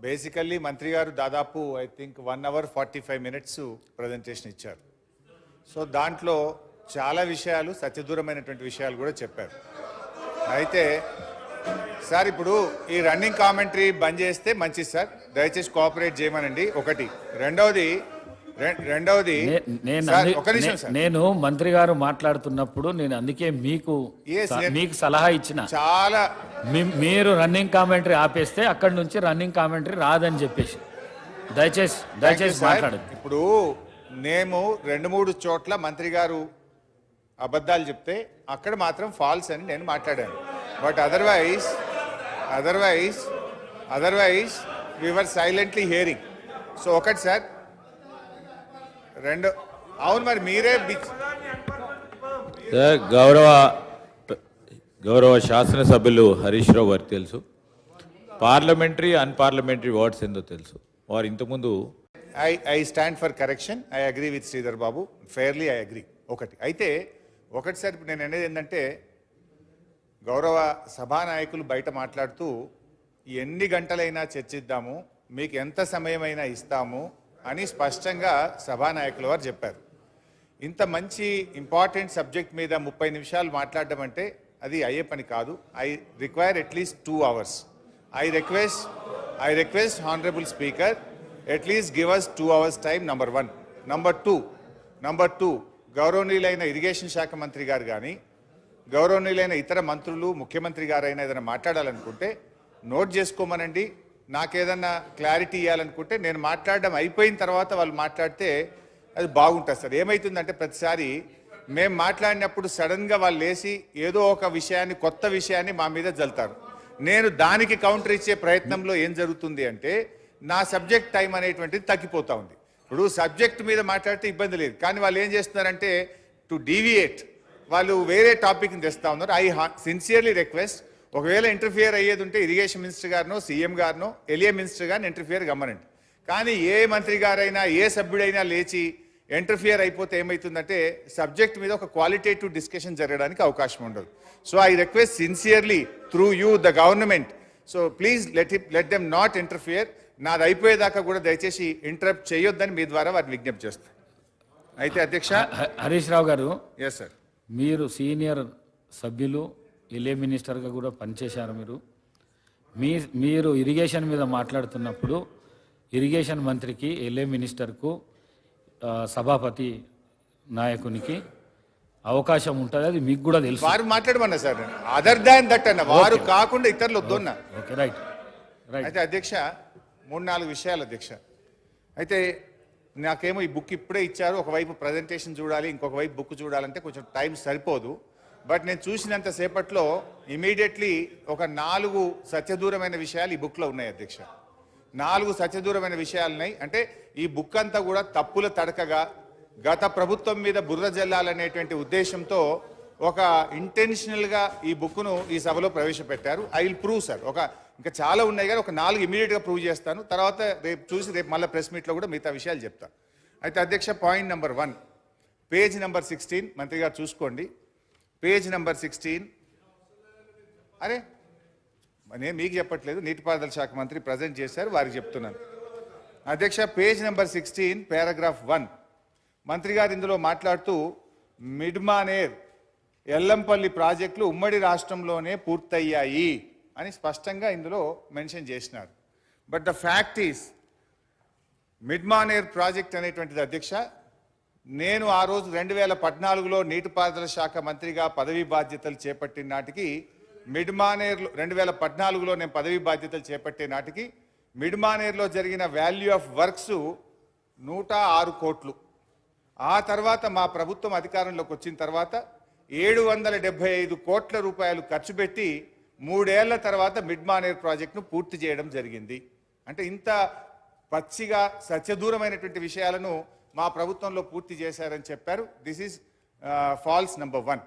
Basically మంత్రి గారు దాదాపు I think one hour forty five minutes presentation ఇచ్చారు. సో దాంట్లో చాలా విషయాలు సత్యదూరమైనటువంటి విషయాలు కూడా చెప్పారు. అయితే సార్ ఇప్పుడు ఈ రన్నింగ్ కామెంటరీ బంద్ చేస్తే మంచిది సార్. దయచేసి కోఆపరేట్ చేయమనండి. ఒకటి. రెండవది రెండవది నేను మంత్రి గారు మాట్లాడుతున్నప్పుడు నేను అందుకే మీకు మీకు సలహా ఇచ్చిన. చాలా మీరు రన్నింగ్ కామెంటరీ ఆపేస్తే అక్కడి నుంచి రన్నింగ్ కామెంటరీ రాదని చెప్పేసి. దయచేసి దయచేసి సార్. మాట్లాడండి. ఇప్పుడు మేము రెండు మూడు చోట్ల మంత్రి గారు అబద్ధాలు చెప్తే అక్కడ మాత్రం ఫాల్స్ అని నేను మాట్లాడాను. But otherwise otherwise otherwise we are silently hearing so ఒకటి సార్ రెండు. అవును మరి మీరే గౌరవ గౌరవ శాసనసభ్యులు హరీష్ రావు గారికి తెలుసు. పార్లమెంటరీ అన్పార్లమెంటరీ వర్డ్స్ ఏందో తెలుసు. వారు ఇంతకుముందు I I stand for correction. I agree with Sridhar Babu. Fairly I agree. ఒకటి. అయితే ఒకటి సార్ నేను అనేది ఏంటంటే గౌరవ సభానాయకులు బయట మాట్లాడుతూ ఎన్ని గంటలైనా చర్చిద్దాము మీకు ఎంత సమయమైనా ఇస్తాము అని స్పష్టంగా సభానాయకుల వారు చెప్పారు. ఇంత మంచి ఇంపార్టెంట్ సబ్జెక్ట్ మీద ముప్పై నిమిషాలు మాట్లాడడం అంటే అది అయ్యే పని కాదు. I require at least two hours. I request I request honourable speaker at least give us two hours time number one. Number two number two గౌరవనీయులైన ఇరిగేషన్ శాఖ మంత్రి గారు కానీ గౌరవనీయులైన ఇతర మంత్రులు ముఖ్యమంత్రి గారైనా ఏదైనా మాట్లాడాలనుకుంటే నోట్ చేసుకోమనండి. నాకేదన్నా క్లారిటీ ఇవ్వాలనుకుంటే నేను మాట్లాడడం అయిపోయిన తర్వాత వాళ్ళు మాట్లాడితే అది బాగుంటుంది సార్. ఏమవుతుందంటే ప్రతిసారి మేము మాట్లాడినప్పుడు సడన్గా వాళ్ళు లేచి ఏదో ఒక విషయాన్ని కొత్త విషయాన్ని మా మీద జల్తారు. నేను దానికి కౌంటర్ ఇచ్చే ప్రయత్నంలో ఏం జరుగుతుంది అంటే నా సబ్జెక్ట్ టైం అనేటువంటిది తగ్గిపోతూ ఉంది. ఇప్పుడు సబ్జెక్ట్ మీద మాట్లాడితే ఇబ్బంది లేదు. కానీ వాళ్ళు ఏం చేస్తున్నారంటే టు డీవియేట్. వాళ్ళు వేరే టాపిక్ని తెస్తా ఉన్నారు. ఐ సిన్సియర్లీ రిక్వెస్ట్ ఒకవేళ ఇంటర్ఫియర్ అయ్యేది ఉంటే ఇరిగేషన్ మినిస్టర్ గారినో సీఎం గారినో ఎలియా మినిస్టర్ గారిని ఇంటర్ఫియర్ గమ్మనండి. కానీ ఏ మంత్రి గారైనా ఏ సభ్యుడైనా లేచి ఇంటర్ఫియర్ అయిపోతే ఏమవుతుందంటే సబ్జెక్ట్ మీద ఒక క్వాలిటేటివ్ డిస్కషన్ జరగడానికి అవకాశం ఉండదు. So I request sincerely through you the government so please let it let them not interfere నాది అయిపోయేదాకా కూడా దయచేసి ఇంటరప్ట్ చేయొద్దని మీ ద్వారా వారిని విజ్ఞప్తి చేస్తాను అయితే అధ్యక్ష? హరీష్ రావు గారు ఎస్ సార్ మీరు సీనియర్ సభ్యులు ఎల్ఏ మినిస్టర్గా కూడా పనిచేశారు మీరు. మీ మీరు ఇరిగేషన్ మీద మాట్లాడుతున్నప్పుడు ఇరిగేషన్ మంత్రికి ఎల్ఏ మినిస్టర్కు సభాపతి నాయకునికి అవకాశం ఉంటుంది అది మీకు కూడా తెలుసు. వారు మాట్లాడమన్నా సార్ అదర్ దాన్ దట్ అన్న వారు కాకుండా ఇతరులు వద్దన్నా. Okay right right. అయితే అధ్యక్ష మూడు నాలుగు విషయాలు అధ్యక్ష. అయితే నాకేమో ఈ బుక్ ఇప్పుడే ఇచ్చారు ఒకవైపు ప్రజెంటేషన్ చూడాలి ఇంకొక వైపు బుక్ చూడాలంటే కొంచెం టైం సరిపోదు. బట్ నేను చూసినంత సేపట్లో ఇమీడియట్లీ ఒక నాలుగు సత్యదూరమైన విషయాలు ఈ బుక్లో ఉన్నాయి అధ్యక్ష. నాలుగు సత్యదూరమైన విషయాలు ఉన్నాయి. అంటే ఈ బుక్ అంతా కూడా తప్పుల తడకగా గత ప్రభుత్వం మీద బుర్ర జల్లాలనేటువంటి ఉద్దేశంతో ఒక ఇంటెన్షనల్గా ఈ బుక్ను ఈ సభలో ప్రవేశపెట్టారు. ఐ విల్ ప్రూవ్ సార్ ఒక ఇంకా చాలా ఉన్నాయి కానీ ఒక నాలుగు ఇమీడియట్గా ప్రూవ్ చేస్తాను. తర్వాత రేపు చూసి రేపు మళ్ళీ ప్రెస్ మీట్లో కూడా మిగతా విషయాలు చెప్తా. అయితే అధ్యక్ష point number one page number sixteen మంత్రి గారు చూసుకోండి. Page number sixteen. అరే నేను మీకు చెప్పట్లేదు నీటిపారుదల శాఖ మంత్రి ప్రజెంట్ చేశారు వారికి చెప్తున్నాను. అధ్యక్ష page number sixteen paragraph one. మంత్రి గారు ఇందులో మాట్లాడుతూ మిడ్మానేర్ ఎల్లంపల్లి ప్రాజెక్టులు ఉమ్మడి రాష్ట్రంలోనే పూర్తయ్యాయి అని స్పష్టంగా ఇందులో మెన్షన్ చేసినారు. But the fact is Mid Manair project అనేటువంటిది అధ్యక్ష నేను ఆ రోజు రెండు వేల పద్నాలుగులో నీటిపారుదల శాఖ మంత్రిగా పదవీ బాధ్యతలు చేపట్టిన నాటికి మిడ్మానేర్లో రెండు వేల పద్నాలుగులో నేను పదవీ బాధ్యతలు చేపట్టే నాటికి మిడ్మానేర్లో జరిగిన వాల్యూ ఆఫ్ వర్క్స్ నూట ఆరు కోట్లు. ఆ తర్వాత మా ప్రభుత్వం అధికారంలోకి వచ్చిన తర్వాత ఏడు వందల డెబ్బై ఐదు కోట్ల రూపాయలు ఖర్చు పెట్టి మూడేళ్ళ తర్వాత మిడ్మానేర్ ప్రాజెక్టును పూర్తి చేయడం జరిగింది. అంటే ఇంత పచ్చిగా సత్యదూరమైనటువంటి విషయాలను మా ప్రభుత్వంలో పూర్తి చేశారని చెప్పారు. This is false number one